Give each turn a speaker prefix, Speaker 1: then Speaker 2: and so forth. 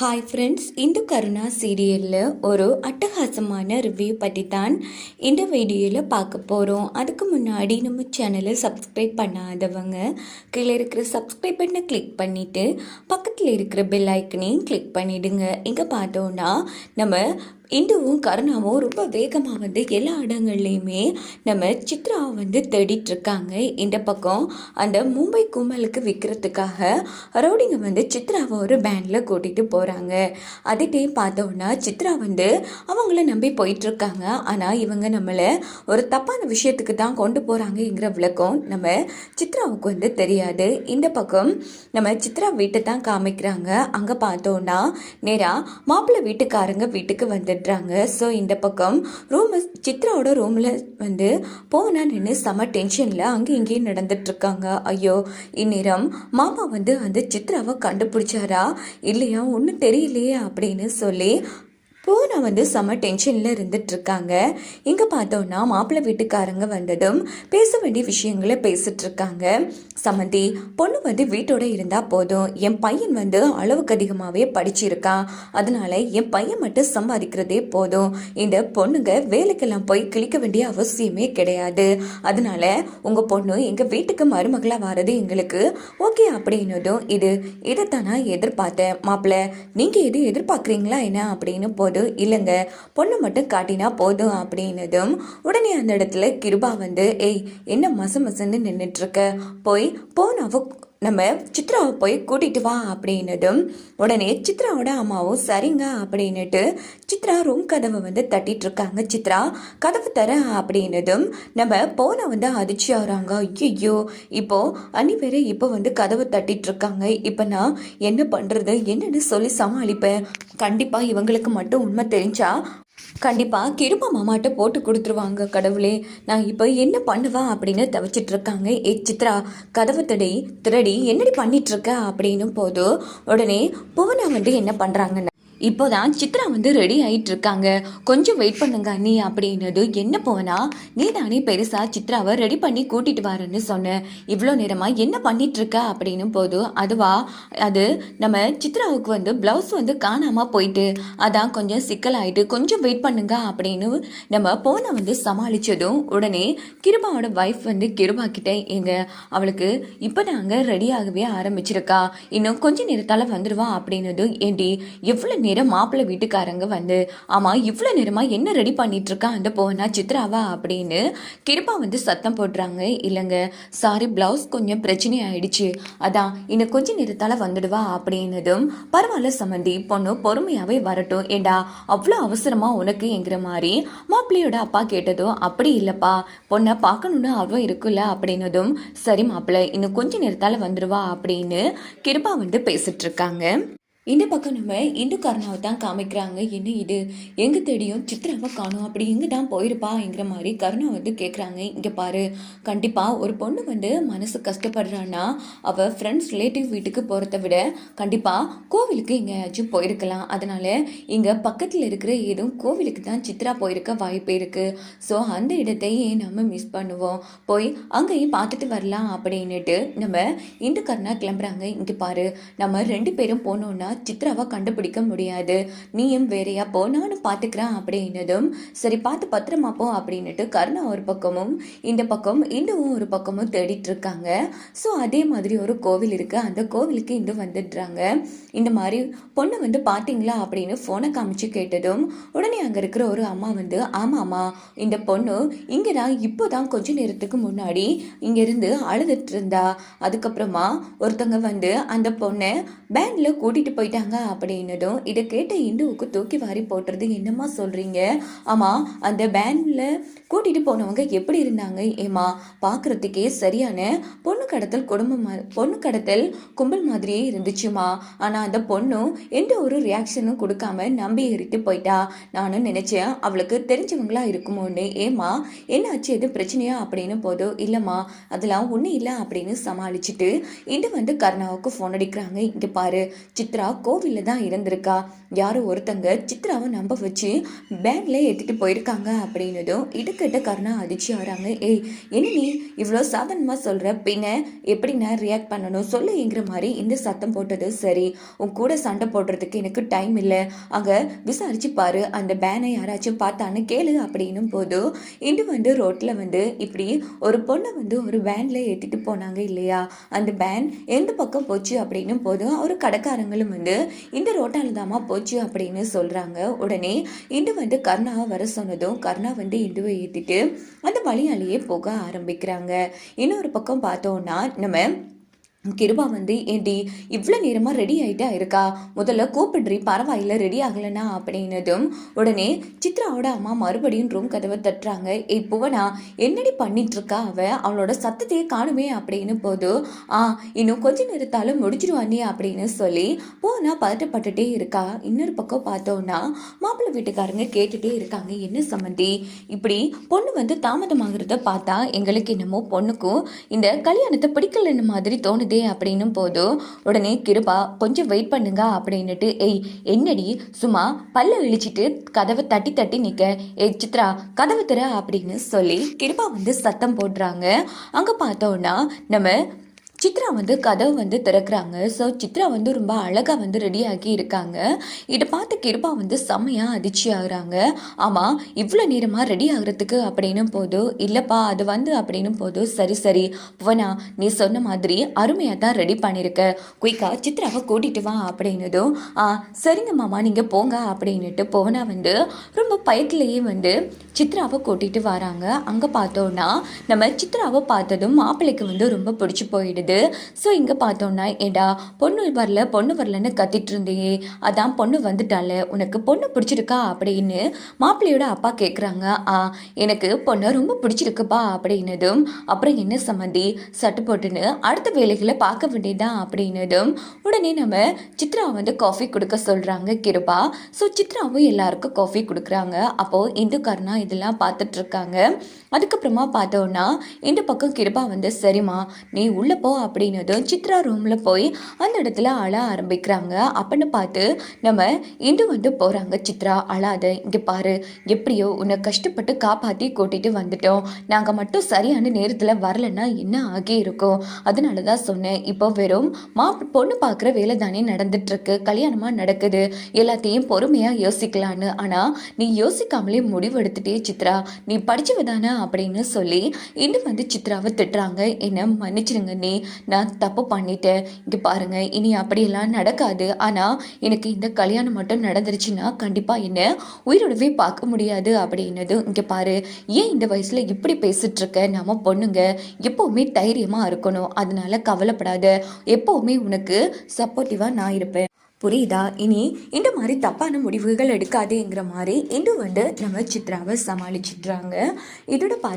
Speaker 1: Hi friends Hindu Karuna சீரியலில் ஒரு அட்டகாசமான ரிவ்யூ பற்றி தான் இந்த வீடியோவில் பார்க்க போகிறோம் அதுக்கு முன்னாடி நம்ம சேனலை சப்ஸ்கிரைப் பண்ணாதவங்க கீழே இருக்கிற சப்ஸ்கிரைப் பண்ண கிளிக் பண்ணிவிட்டு பக்கத்தில் இருக்கிற பெல் ஐக்கனையும் கிளிக் பண்ணிவிடுங்க இங்கே பார்த்தோன்னா நம்ம இந்துவும் கருணாவும் ரொம்ப வேகமாக வந்து எல்லா இடங்கள்லையுமே நம்ம சித்ராவை வந்து தேடிட்டுருக்காங்க. இந்த பக்கம் அந்த மும்பை கும்பலுக்கு விற்கிறதுக்காக ரவுடிங்க வந்து சித்ராவை ஒரு பேண்டில் கூட்டிகிட்டு போகிறாங்க அதுகிட்டே பார்த்தோன்னா சித்ரா வந்து அவங்கள நம்பி போயிட்டுருக்காங்க. ஆனால் இவங்க நம்மளை ஒரு தப்பான விஷயத்துக்கு தான் கொண்டு போகிறாங்கங்கிற விளக்கம் நம்ம சித்ராவுக்கு வந்து தெரியாது. இந்த பக்கம் நம்ம சித்ரா வீட்டை தான் காமிக்கிறாங்க. அங்கே பார்த்தோன்னா நேராக மாப்பிள்ளை வீட்டுக்காரங்க வீட்டுக்கு வெட்டுறாங்க ஸோ இந்த பக்கம் ரூம் சித்ராவோட ரூமில் வந்து போனா நின்று செம டென்ஷனில் அங்கே இங்கேயும் நடந்துட்டுருக்காங்க. ஐயோ இந்நேரம் மாமா வந்து அந்த சித்ராவை கண்டுபிடிச்சாரா? இல்லையா? ஒன்றும் தெரியலையே அப்படின்னு சொல்லி பூனா வந்து செம்ம டென்ஷனில் இருந்துட்டு இருக்காங்க இங்கே பார்த்தோன்னா மாப்பிள்ளை வீட்டுக்காரங்க வந்ததும் பேச வேண்டிய விஷயங்களை பேசிகிட்ருக்காங்க சமந்தி பொண்ணு வந்து வீட்டோட இருந்தால் போதும். என் பையன் வந்து அளவுக்கு அதிகமாகவே படிச்சிருக்கான். அதனால என் பையன் மட்டும் சம்பாதிக்கிறதே போதும். இந்த பொண்ணுங்க வேலைக்கெல்லாம் போய் கிழிக்க வேண்டிய அவசியமே கிடையாது. அதனால உங்கள் பொண்ணு எங்கள் வீட்டுக்கு மருமகளாக வர்றது எங்களுக்கு ஓகே அப்படின்னதும் இது இதைத்தான் நான் எதிர்பார்த்தேன். மாப்பிள்ளை நீங்கள் எது எதிர்பார்க்குறீங்களா என்ன அப்படின்னு போதும் இல்லைங்க பொண்ணு மட்டும் காட்டினா போதும் அப்படின்னதும் உடனே அந்த இடத்துல கிருபா வந்து ஏய் என்ன மச மசன்னு நின்றுட்டுருக்க போய் போனாவ நம்ம சித்ராவை போய் கூட்டிட்டு வா அப்படின்னதும் உடனே சித்ராவோட அம்மாவும் சரிங்க அப்படின்னுட்டு சித்ரா ரூம் கதவை வந்து தட்டிட்டு இருக்காங்க. சித்ரா கதவு தர அப்படின்னதும் நம்ம போன வந்து அதிர்ச்சி ஆகிறாங்க ஐயோ இப்போ அன்னி பேர் இப்போ வந்து கதவை தட்டிட்டு இருக்காங்க. இப்போ நான் என்ன பண்ணுறது என்னன்னு சொல்லி சமாளிப்பேன். கண்டிப்பாக இவங்களுக்கு மட்டும் உண்மை தெரிஞ்சா கண்டிப்பாக கிருபா மாமாட்ட போட்டு கொடுத்துருவாங்க கடவுளே. நான் இப்போ என்ன பண்ணுவேன் அப்படின்னு தவிச்சிட்டு இருக்காங்க ஏ சித்ரா கதவு தடி திரடி என்னடி பண்ணிட்டு இருக்க அப்படின்னும் போது உடனே புவனா வந்து என்ன பண்ணுறாங்கன்னா இப்போதான் சித்ரா வந்து ரெடி ஆகிட்டு இருக்காங்க கொஞ்சம் வெயிட் பண்ணுங்க நீ அப்படின்னது என்ன போனா நீ தானே பெருசா சித்ராவை ரெடி பண்ணி கூட்டிட்டு வரேன்னு சொன்னேன் இவ்வளோ நேரமா என்ன பண்ணிட்டு இருக்க அப்படின்னு போது அதுவா அது நம்ம சித்ராவுக்கு வந்து பிளவுஸ் வந்து காணாம போயிட்டு அதான் கொஞ்சம் சிக்கலாயிட்டு கொஞ்சம் வெயிட் பண்ணுங்க அப்படின்னு நம்ம போனை வந்து சமாளிச்சதும் உடனே கிருபாவோட ஒய்ஃப் வந்து கிருபா கிட்ட எங்க அவளுக்கு இப்போ நாங்கள் ரெடியாகவே ஆரம்பிச்சிருக்கா. இன்னும் கொஞ்சம் நேரத்தால் வந்துடுவா அப்படின்னதும் ஏண்டி எவ்வளோ நேரம் மாப்பிள்ளை வீட்டுக்காரங்க வந்து ஆமாம் இவ்வளோ நேரமாக என்ன ரெடி பண்ணிட்டு இருக்கா அந்த போனா சித்ராவா? அப்படின்னு கிருபா வந்து சத்தம் போடுறாங்க. இல்லைங்க சாரி ப்ளவுஸ் கொஞ்சம் பிரச்சனை ஆயிடுச்சு அதான் இன்னும் கொஞ்ச நேரத்தால் வந்துடுவா அப்படின்னதும் பரவாயில்ல சம்மந்தி பொண்ணு பொறுமையாகவே வரட்டும். ஏண்டா அவ்வளோ அவசரமாக உனக்கு? என்கிற மாதிரி மாப்பிள்ளையோட அப்பா கேட்டதும் அப்படி இல்லைப்பா பொண்ணை பார்க்கணுன்னு அவன் இருக்குல்ல? அப்படின்னதும் சரி மாப்பிள்ளை இன்னும் கொஞ்ச நேரத்தால் வந்துடுவா அப்படின்னு கிருபா வந்து பேசிட்டு இருக்காங்க இந்த பக்கம் நம்ம இந்து கருணாவை தான் காமிக்கிறாங்க. என்ன இது? எங்கே தேடியும் சித்ராவை காணும். அப்படி எங்கே தான் போயிருப்பாங்கிற மாதிரி கருணா வந்து கேட்குறாங்க இங்கே பாரு. கண்டிப்பாக ஒரு பொண்ணு வந்து மனசு கஷ்டப்படுறான்னா அவள் ஃப்ரெண்ட்ஸ் ரிலேட்டிவ் வீட்டுக்கு போகிறத விட கண்டிப்பாக கோவிலுக்கு எங்கேயாச்சும் போயிருக்கலாம். அதனால் இங்கே பக்கத்தில் இருக்கிற ஏதும் கோவிலுக்கு தான் சித்ரா போயிருக்க வாய்ப்பு இருக்குது ஸோ அந்த இடத்தையே நம்ம மிஸ் பண்ணுவோம். போய் அங்கேயும் பார்த்துட்டு வரலாம் அப்படின்னுட்டு நம்ம இந்து கருணா கிளம்புறாங்க. இங்கே பாரு. நம்ம ரெண்டு பேரும் போனோன்னா சித்ராவை கண்டுபிடிக்க முடியாது. நீயும் வேறையா போ நானும் பார்த்துக்கிறேன் அப்படின்னதும் சரி பார்த்து பத்திரமா போ அப்படின்னுட்டு கருணா ஒரு பக்கமும் இந்த பக்கம் இந்துவும் ஒரு பக்கமும் தேடிட்டு இருக்காங்க. ஸோ அதே மாதிரி ஒரு கோவில் இருக்கு. அந்த கோவிலுக்கு இந்து வந்துடுறாங்க. இந்த மாதிரி பொண்ணு வந்து பார்த்தீங்களா அப்படின்னு ஃபோனை காமிச்சு கேட்டதும் உடனே அங்கே இருக்கிற ஒரு அம்மா வந்து ஆமாம்மா இந்த பொண்ணு இங்கே தான் இப்போ தான் கொஞ்ச நேரத்துக்கு முன்னாடி இங்கேருந்து அழுதுட்டு இருந்தா. அதுக்கப்புறமா ஒருத்தங்க வந்து அந்த பொண்ணை பேங்கில் கூட்டிகிட்டு போய் போயிட்டாங்க அப்படின்னதும் இதை கேட்ட இந்துவுக்கு தூக்கி வாரி போட்டுறது என்னம்மா சொல்கிறீங்க ஆமாம் அந்த பேண்டில் கூட்டிகிட்டு போனவங்க எப்படி இருந்தாங்க? ஏமா பார்க்குறதுக்கே சரியான பொண்ணு கடத்தல் குடும்பம் பொண்ணு கடத்தல் கும்பல் மாதிரியே இருந்துச்சுமா? ஆனால் அந்த பொண்ணும் எந்த ஒரு ரியாக்ஷனும் கொடுக்காம நம்பி ஏறிட்டு போயிட்டா. நானும் நினச்சேன் அவளுக்கு தெரிஞ்சவங்களா இருக்குமோன்னு. ஏமா என்னாச்சு? எது பிரச்சனையா? அப்படின்னு போதும் இல்லைம்மா அதெல்லாம் ஒன்றும் இல்லை அப்படின்னு சமாளிச்சுட்டு இது வந்து கருணாவுக்கு ஃபோன் அடிக்கிறாங்க. இங்கே பாரு சித்ரா கோவிலில் தான் இருந்திருக்கா? யாரோ ஒருத்தங்க சித்ராவை நம்ப வச்சு பேங்க்ல ஏற்றிட்டு போயிருக்காங்க அப்படின்னதும் இடுக்கிட்ட கருணா அதிர்ச்சி ஆகிறாங்க ஏய் என்ன நீ இவ்வளோ சாதாரணமாக சொல்கிற பின்ன எப்படி நான் ரியாக்ட் பண்ணணும் சொல்லுங்கிற மாதிரி இந்த சத்தம் போட்டது சரி. உன் கூட சண்டை போடுறதுக்கு எனக்கு டைம் இல்லை. அங்கே விசாரிச்சு பாரு. அந்த பேனை யாராச்சும் பார்த்தான்னு கேளு அப்படின்னும் போது இன்று வந்து ரோட்டில் வந்து இப்படி ஒரு பொண்ணை வந்து ஒரு வேனில் ஏற்றிட்டு போனாங்க இல்லையா? அந்த வேன் எந்த பக்கம் போச்சு? அப்படின்னும் போதும் ஒரு கடைக்காரங்களும் வந்து வந்து இந்த ரோட்டால தாமா போச்சு அப்படின்னு சொல்கிறாங்க உடனே இண்டு வந்து கர்ணாவை வர சொன்னதும் கர்ணா வந்து இண்டுவை ஏற்றிட்டு அந்த வழியாலேயே போக ஆரம்பிக்கிறாங்க. இன்னொரு பக்கம் பார்த்தோன்னா நம்ம கிருபா வந்து ஏடி இவ்வளோ நேரமாக ரெடி ஆகிட்டா இருக்கா? முதல்ல கூப்பிடுறி பரவாயில்ல ரெடி ஆகலைனா அப்படின்னதும் உடனே சித்ராவோட அம்மா மறுபடியும் ரூம் கதவை தட்டுறாங்க. ஏ புவனா என்னடி பண்ணிகிட்ருக்கா அவள் அவ? அவளோட சத்தத்தையே காணுமே அப்படின்னு போது ஆ இன்னும் கொஞ்ச நேரத்தாலும் முடிச்சிருவானே அப்படின்னு சொல்லி போனா பதட்டப்பட்டுட்டே இருக்கா. இன்னொரு பக்கம் பார்த்தோன்னா மாப்பிள்ளை வீட்டுக்காரங்க கேட்டுட்டே இருக்காங்க. என்ன சம்மந்தி இப்படி பொண்ணு வந்து தாமதமாகிறத பார்த்தா எங்களுக்கு என்னமோ பொண்ணுக்கும் இந்த கல்யாணத்தை பிடிக்கலன்னு மாதிரி தோணுது. அப்படின்னும் போதும் உடனே கிருபா கொஞ்சம் வெயிட் பண்ணுங்க அப்படின்னுட்டு ஏய் என்னடி? சும்மா பல்ல இழிச்சிட்டு கதவை தட்டி தட்டி நிக்க. ஏய் சித்ரா கதவை திற அப்படின்னு சொல்லி கிருபா வந்து சத்தம் போடுறாங்க. அங்க பார்த்தோன்னா நம்ம சித்ரா வந்து கதவு வந்து திறக்கிறாங்க. ஸோ சித்ரா வந்து ரொம்ப அழகாக வந்து ரெடியாகி இருக்காங்க. இதை பார்த்து கிருபா வந்து செம்மையாக அதிர்ச்சி ஆகுறாங்க. ஆமாம் இவ்வளோ நேரமாக ரெடி ஆகுறதுக்கு அப்படின்னும் போதும் இல்லைப்பா அது வந்து அப்படின்னும் போதும் சரி சரி புவனா நீ சொன்ன மாதிரி அருமையாக தான் ரெடி பண்ணியிருக்க குயிக்கா சித்ராவை கூட்டிகிட்டு வா அப்படின்னதும் ஆ சரிங்க மாமா நீங்கள் போங்க அப்படின்னுட்டு புவனா வந்து ரொம்ப பயத்திலேயே வந்து சித்ராவை கூட்டிகிட்டு வராங்க. அங்கே பார்த்தோன்னா நம்ம சித்ராவை பார்த்ததும் மாப்பிள்ளைக்கு வந்து ரொம்ப பிடிச்சி போயிடுது. ஸோ இங்கே பார்த்தோன்னா ஏடா பொண்ணு வரல பொண்ணு வரலன்னு கத்திட்டு இருந்தியே. அதான் பொண்ணு வந்துட்டால உனக்கு பொண்ணு பிடிச்சிருக்கா அப்படின்னு மாப்பிள்ளையோட அப்பா கேட்குறாங்க ஆ எனக்கு பொண்ணை ரொம்ப பிடிச்சிருக்குப்பா அப்படின்னதும் அப்புறம் என்ன சம்மந்தி சட்டு போட்டுன்னு அடுத்த வேலைகளை பார்க்க வேண்டியதான் அப்படின்னதும் உடனே நம்ம சித்ரா வந்து காஃபி கொடுக்க சொல்கிறாங்க கிருபா. ஸோ சித்ராவும் எல்லாருக்கும் காஃபி கொடுக்குறாங்க. அப்போது இந்துக்காரனா இதெல்லாம் பார்த்துட்ருக்காங்க அதுக்கப்புறமா பார்த்தோன்னா இந்த பக்கம் கிருபா வந்து சரிம்மா நீ உள்ளே போ அப்படின்னதும் சித்ரா ரூமில் போய் அந்த இடத்துல அழ ஆரம்பிக்கிறாங்க. அப்படின்னு பார்த்து நம்ம இந்து வந்து போகிறாங்க சித்ரா அழாத இங்கே பாரு. எப்படியோ உன்னை கஷ்டப்பட்டு காப்பாற்றி கூட்டிகிட்டு வந்துட்டோம். நாங்கள் மட்டும் சரியான நேரத்தில் வரலன்னா என்ன ஆகி இருக்கும்? அதனால தான் சொன்னேன். இப்போ வெறும் மா பொண்ணு பார்க்குற வேலை தானே நடந்துட்டுருக்கு. கல்யாணமாக நடக்குது. எல்லாத்தையும் பொறுமையாக யோசிக்கலான்னு. ஆனால் நீ யோசிக்காமலே முடிவெடுத்துட்டே சித்ரா. நீ படிச்சவ தானே அப்படின்னு சொல்லி இன்னும் வந்து சித்ராவை திட்டுறாங்க. என்ன மன்னிச்சிடுங்க நீ. நான் தப்பு பண்ணிட்டேன். இங்கே பாருங்க இனி அப்படியெல்லாம் நடக்காது. ஆனால் எனக்கு இந்த கல்யாணம் மட்டும் நடந்துருச்சுன்னா கண்டிப்பாக என்ன? உயிரோடவே பார்க்க முடியாது அப்படின்னது இங்கே பாரு ஏன் இந்த வயசில் இப்படி பேசிட்டு இருக்க நம்ம பொண்ணுங்க எப்போவுமே தைரியமாக இருக்கணும். அதனால கவலைப்படாத. எப்போவுமே உனக்கு சப்போர்ட்டிவாக நான் இருப்பேன். புரியுதா? இனி இந்த மாதிரி தப்பான முடிவுகள் எடுக்காதேங்கிற மாதிரி இன்று வந்து நம்ம சித்ராவை சமாளிச்சிட்றாங்க. இதோட பா